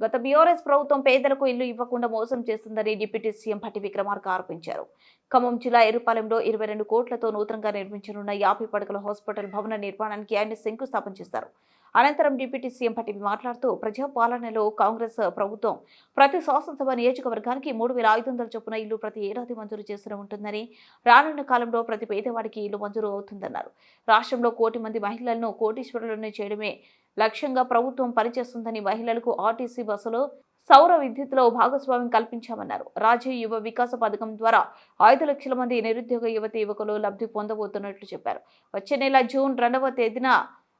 గత బీఆర్ఎస్ ప్రభుత్వం పేదలకు ఇల్లు ఇవ్వకుండా మోసం చేస్తుందని డిప్యూటీ సీఎం భట్టి విక్రమార్క ఆరోపించారు. ఖమ్మం జిల్లా ఎరుపాలెంలో ఇరవై రెండు కోట్లతో నూతనంగా నిర్మించనున్న యాభై పడకల హాస్పిటల్ భవన నిర్మాణానికి ఆయన శంకుస్థాపన చేశారు. అనంతరం డిప్యూటీ సీఎం భట్టి మాట్లాడుతూ ప్రజాపాలనలో కాంగ్రెస్ ప్రభుత్వం ప్రతి శాసనసభ నియోజకవర్గానికి మూడు వేల ఐదు వందల చొప్పున ఇల్లు ప్రతి ఏడాది మంజూరు చేస్తూనే ఉంటుందని రానున్న కాలంలో ప్రతి పేదవాడికి ఇల్లు మంజూరు అవుతుందన్నారు. రాష్ట్రంలో కోటి మంది మహిళలను కోటీశ్వరులను చేయడమే లక్ష్యంగా ప్రభుత్వం పనిచేస్తుందని మహిళలకు ఆర్టీసీ బస్సులో సౌర విద్యుత్లో భాగస్వామ్యం కల్పించామన్నారు. రాజీవ్ యువ వికాస పథకం ద్వారా ఐదు లక్షల మంది నిరుద్యోగ యువతి యువకులు లబ్ధి పొందబోతున్నట్లు చెప్పారు. వచ్చే నెల జూన్ రెండవ తేదీన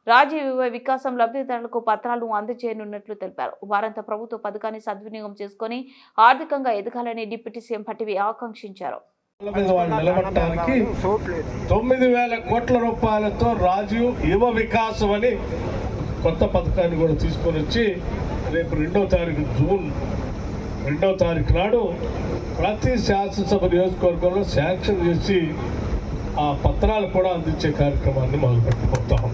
రాజీవ్ యువ వికాసం లబ్ధిదారులకు పత్రాలను అందజేయనున్నట్లు తెలిపారు. వారంతా ప్రభుత్వ పథకాన్ని సద్వినియోగం చేసుకుని ఆర్థికంగా ఎదగాలని డిప్యూటీ సీఎం పట్టివి ఆకాంక్షించారు. నిలబడటానికి తొమ్మిది వేల కోట్ల రూపాయలతో రాజీవ్ యువ వికాసం అని కొత్త పథకాన్ని కూడా తీసుకొని వచ్చి రేపు రెండవ తారీఖు జూన్ రెండవ తారీఖు నాడు ప్రతి శాసనసభ నియోజకవర్గంలో శాంక్షన్ చేసి ఆ పత్రాలు కూడా అందించే కార్యక్రమాన్ని మొదలుపెట్టుకుంటాం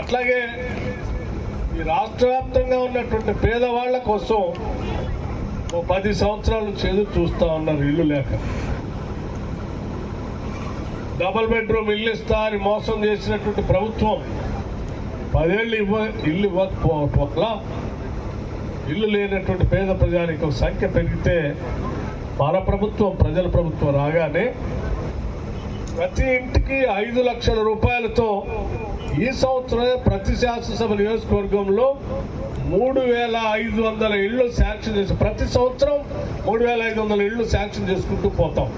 అట్లాగే ఈ రాష్ట్ర వ్యాప్తంగా ఉన్నటువంటి పేదవాళ్ళ కోసం ఓ పది సంవత్సరాల నుంచి ఎదురు చూస్తా ఉన్నారు ఇల్లు లేక. డబుల్ బెడ్రూమ్ ఇల్లు ఇస్తా అని మోసం చేసినటువంటి ప్రభుత్వం పదేళ్ళు ఇవ్వ ఇల్లు ఇవ్వకపోవటం వల్ల ఇల్లు లేనటువంటి పేద ప్రజానికి సంఖ్య పెరిగితే మన ప్రభుత్వం ప్రజల ప్రభుత్వం రాగానే ప్రతి ఇంటికి ఐదు లక్షల రూపాయలతో ఈ సంవత్సరమే ప్రతి శాసనసభ నియోజకవర్గంలో మూడు వేల ఐదు వందల ఇళ్ళు శాంక్షన్ చేసి ప్రతి సంవత్సరం మూడు వేల ఐదు వందల ఇళ్ళు శాంక్షన్ చేసుకుంటూ పోతాం.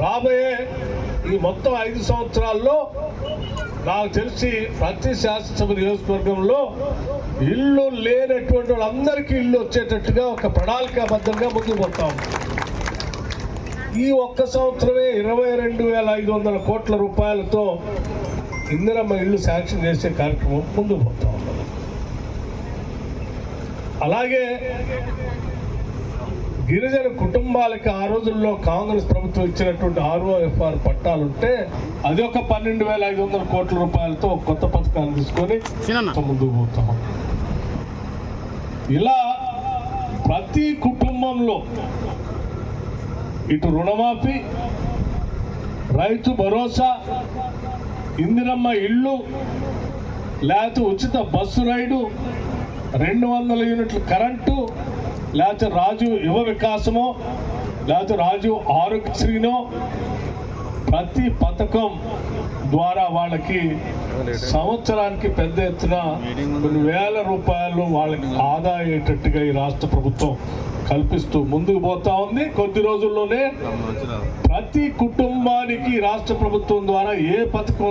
రాబోయే ఈ మొత్తం ఐదు సంవత్సరాల్లో నాకు తెలిసి ప్రతి శాసనసభ నియోజకవర్గంలో ఇల్లు లేనటువంటి వాళ్ళందరికీ ఇల్లు వచ్చేటట్టుగా ఒక ప్రణాళికాబద్ధంగా ముందుకు పోతాం ఈ ఒక్క సంవత్సరమే ఇరవై రెండు వేల ఐదు వందల కోట్ల రూపాయలతో ఇందిరమ్మ ఇల్లు శాంక్షన్ చేసే కార్యక్రమం ముందుకు పోతాం అలాగే గిరిజన కుటుంబాలకి ఆ రోజుల్లో కాంగ్రెస్ ప్రభుత్వం ఇచ్చినటువంటి ఆర్ఓఎఫ్ఆర్ పట్టాలుంటే అది ఒక పన్నెండు వేల ఐదు వందల కోట్ల రూపాయలతో కొత్త పథకాన్ని తీసుకొని ముందుకు పోతాం. ఇలా ప్రతి కుటుంబంలో ఇటు రుణమాఫీ రైతు భరోసా ఇందిరమ్మ ఇల్లు లేకపోతే ఉచిత బస్సు రైడు రెండు వందల యూనిట్ల కరెంటు లేకపోతే రాజు యువ వికాసమో లేకపోతే రాజు ఆరోగ్యశ్రీనో ప్రతి పథకం ద్వారా వాళ్ళకి సంవత్సరానికి పెద్ద ఎత్తున కొన్ని వేల రూపాయలు వాళ్ళకి ఆదా అయ్యేటట్టుగా ఈ రాష్ట్ర ప్రభుత్వం కల్పిస్తూ ముందుకు పోతా ఉంది. కొద్ది రోజుల్లోనే ప్రతి కుటుంబానికి రాష్ట్ర ప్రభుత్వం ద్వారా ఏ పథకం